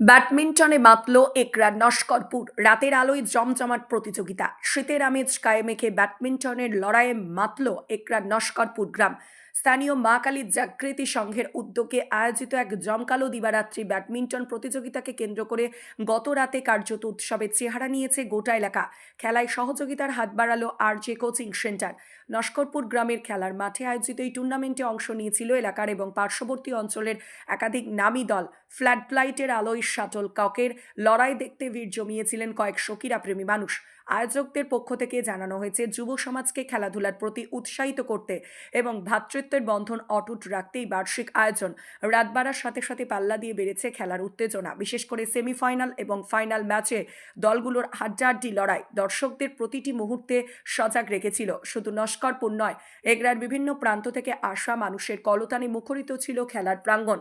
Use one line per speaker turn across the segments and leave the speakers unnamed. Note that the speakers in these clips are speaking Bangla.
ব্যাডমিন্টনে মাতল একরা নস্করপুর। রাতের আলোয় জমজমাট প্রতিযোগিতা। শীতের আমেজ কায়ে মেখে ব্যাডমিন্টনের লড়াইয়ে মাতল একরা নস্করপুর গ্রাম। স্থানীয় মা কালী জাগৃতি সংঘের উদ্যোগে আয়োজিত এক জমকালো দিবারাত্রি ব্যাডমিন্টন প্রতিযোগিতাকে কেন্দ্র করে গত রাতে কার্যত উৎসবের চেহারা নিয়েছে গোটা এলাকা। খেলায় সহযোগিতার হাত বাড়ালো R J coaching centre. Naskarpur গ্রামের খেলার মাঠে আয়োজিত এই টুর্নামেন্টে অংশ নিয়েছিল এলাকার এবং পার্শ্ববর্তী অঞ্চলের একাধিক নামী দল। ফ্ল্যাট লাইটের আলোয় শাটল ককের লড়াই দেখতে ভিড় জমিয়েছিলেন কয়েকশো ক্রীড়াপ্রেমী মানুষ। আয়োজকদের পক্ষ থেকে জানানো হয়েছে, যুব সমাজকে খেলাধুলার প্রতি উৎসাহিত করতে এবং ভ্রাতৃত্বের বন্ধন অটুট রাখতেই বার্ষিক আয়োজন। রাত বাড়ার সাথে সাথে পাল্লা দিয়ে বেড়েছে খেলার উত্তেজনা। বিশেষ করে সেমিফাইনাল এবং ফাইনাল ম্যাচে দলগুলোর হাড্ডাহাড্ডি লড়াই দর্শকদের প্রতিটি মুহূর্তে সজাগ রেখেছিল। শুধু নস্করপুর নয়, এগরার বিভিন্ন প্রান্ত থেকে আসা মানুষের কলতানে মুখরিত ছিল খেলার প্রাঙ্গণ।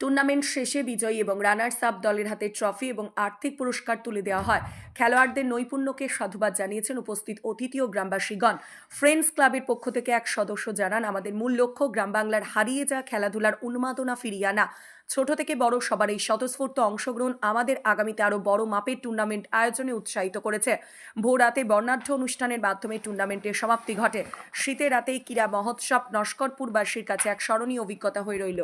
টুর্নামেন্ট শেষে বিজয়ী এবং রানার্স আপ দলের হাতে ট্রফি এবং আর্থিক পুরস্কার তুলে দেওয়া হয়। খেলোয়াড়দের নৈপুণ্যকে সাধুবাদ জানিয়েছেন উপস্থিত অতিথি ও গ্রামবাসীগণ। ফ্রেন্ডস ক্লাবের পক্ষ থেকে এক সদস্য জানান, আমাদের মূল লক্ষ্য গ্রাম বাংলার হারিয়ে যাওয়া খেলাধুলার উন্মাদনা ফিরিয়ে আনা। ছোট থেকে বড় সবার এই স্বতঃস্ফূর্ত অংশগ্রহণ আমাদের আগামীতে আরও বড় মাপের টুর্নামেন্ট আয়োজনে উৎসাহিত করেছে। ভোরাতে বর্ণাঢ্য অনুষ্ঠানের মাধ্যমে টুর্নামেন্টের সমাপ্তি ঘটে। শীতের রাতেই ক্রীড়া মহোৎসব নস্করপুরবাসীর কাছে এক স্মরণীয় অভিজ্ঞতা হয়ে রইল।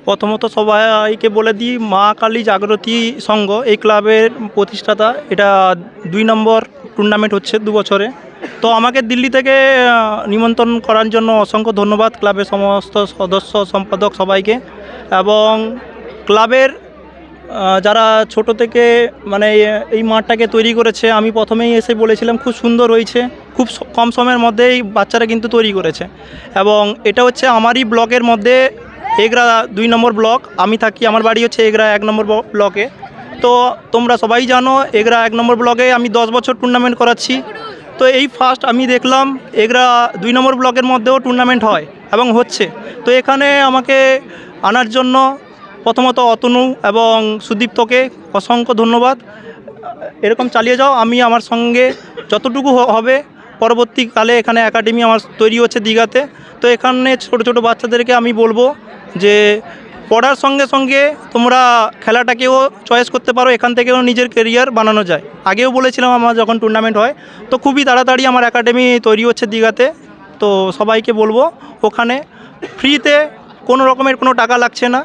প্রথমত সবাইকে বলে দিই, মা কালী জাগ্রতি সংঘ এই ক্লাবের প্রতিষ্ঠাতা, এটা দুই নম্বর টুর্নামেন্ট হচ্ছে দু বছরে। তো আমাকে দিল্লি থেকে নিমন্ত্রণ করার জন্য অসংখ্য ধন্যবাদ ক্লাবের সমস্ত সদস্য, সম্পাদক সবাইকে। এবং ক্লাবের যারা ছোট থেকে মানে এই মাঠটাকে তৈরি করেছে, আমি প্রথমেই এসে বলেছিলাম, খুব সুন্দর হয়েছে। খুব কম সময়ের মধ্যেই বাচ্চারা কিন্তু তৈরি করেছে। এবং এটা হচ্ছে আমারই ব্লকের মধ্যে এগরা দুই নম্বর ব্লক, আমি থাকি, আমার বাড়ি হচ্ছে এগরা এক নম্বর ব্লকে। তো তোমরা সবাই জানো, এগরা এক নম্বর ব্লকে আমি দশ বছর টুর্নামেন্ট করাচ্ছি। তো এই ফার্স্ট আমি দেখলাম এগরা দুই নম্বর ব্লকের মধ্যেও টুর্নামেন্ট হয় এবং হচ্ছে। তো এখানে আমাকে আনার জন্য প্রথমত অতনু এবং সুদীপ্তকে অসংখ্য ধন্যবাদ। এরকম চালিয়ে যাও, আমি আমার সঙ্গে যতটুকু হবে পরবর্তীকালে এখানে একাডেমি আমার তৈরি হচ্ছে দীঘাতে। তো এখানে ছোট ছোট বাচ্চাদেরকে আমি বলব যে পড়ার সঙ্গে সঙ্গে তোমরা খেলাটাকেও চয়েস করতে পারো, এখান থেকেও নিজের কেরিয়ার বানানো যায়। আগেও বলেছিলাম আমার যখন টুর্নামেন্ট হয়, তো খুবই তাড়াতাড়ি আমার একাডেমি তৈরি হচ্ছে দীঘাতে। তো সবাইকে বলব ওখানে ফ্রিতে কোনো রকমের কোনো টাকা লাগছে না।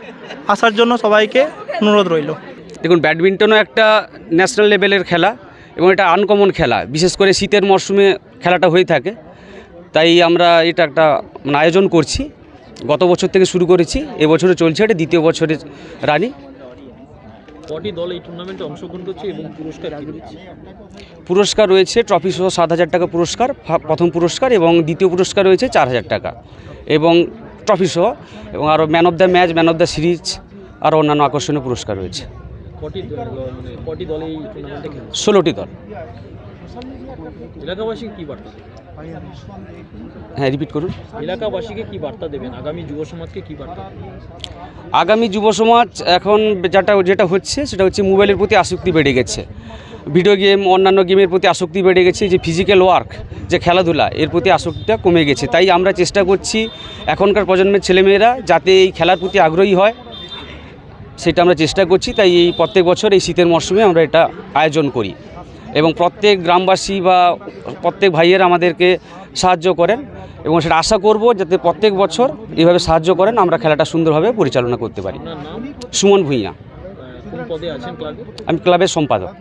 আসার জন্য সবাইকে অনুরোধ রইল।
দেখুন, ব্যাডমিন্টনও একটা ন্যাশনাল লেভেলের খেলা। এবং এটা আনকমন খেলা। বিশেষ করে শীতের মরশুমে খেলাটা হয়ে থাকে। তাই আমরা এটা একটা মানে আয়োজন করছি। গত বছর থেকে শুরু করেছি। এবছরে চলছে এটা দ্বিতীয় বছরের রানি।
কটি দল এই টুর্নামেন্টে অংশগ্রহণ করছে এবং পুরস্কার রয়েছে?
পুরস্কার রয়েছে ট্রফি সহ সাত হাজার টাকা পুরস্কার প্রথম পুরস্কার এবং দ্বিতীয় পুরস্কার রয়েছে চার হাজার টাকা। এবং ট্রফি সহ এবং আরও man of the match man of the series আরও অন্যান্য আকর্ষণীয় পুরস্কার রয়েছে।
মানে
ষোলোটি দল।
কি বার্তা
হ্যাঁ রিপিট করুন।
এলাকাবাসীকে কি বার্তা দেবেন? আগামী যুব সমাজকে কি বার্তা
আগামী যুব সমাজ এখন যেটা যেটা হচ্ছে সেটা হচ্ছে মোবাইলের প্রতি আসক্তি বেড়ে গেছে। ভিডিও গেম অন্যান্য গেমের প্রতি আসক্তি বেড়ে গেছে যে ফিজিক্যাল ওয়ার্ক যে খেলাধুলা এর প্রতি আসক্তিটা কমে গেছে। তাই আমরা চেষ্টা করছি এখনকার প্রজন্মের ছেলেমেয়েরা যাতে এই খেলার প্রতি আগ্রহী হয়। সেটা আমরা চেষ্টা করছি তাই এই প্রত্যেক বছর এই শীতের মরশুমে আমরা এটা আয়োজন করি। এবং প্রত্যেক গ্রামবাসী বা প্রত্যেক ভাইয়ের আমাদেরকে সাহায্য করেন এবং সেটা আশা করব যাতে প্রত্যেক বছর এইভাবে সাহায্য করেন আমরা খেলাটা সুন্দরভাবে পরিচালনা করতে পারি। সুমন ভূঁইয়া। আমি ক্লাবের সম্পাদক।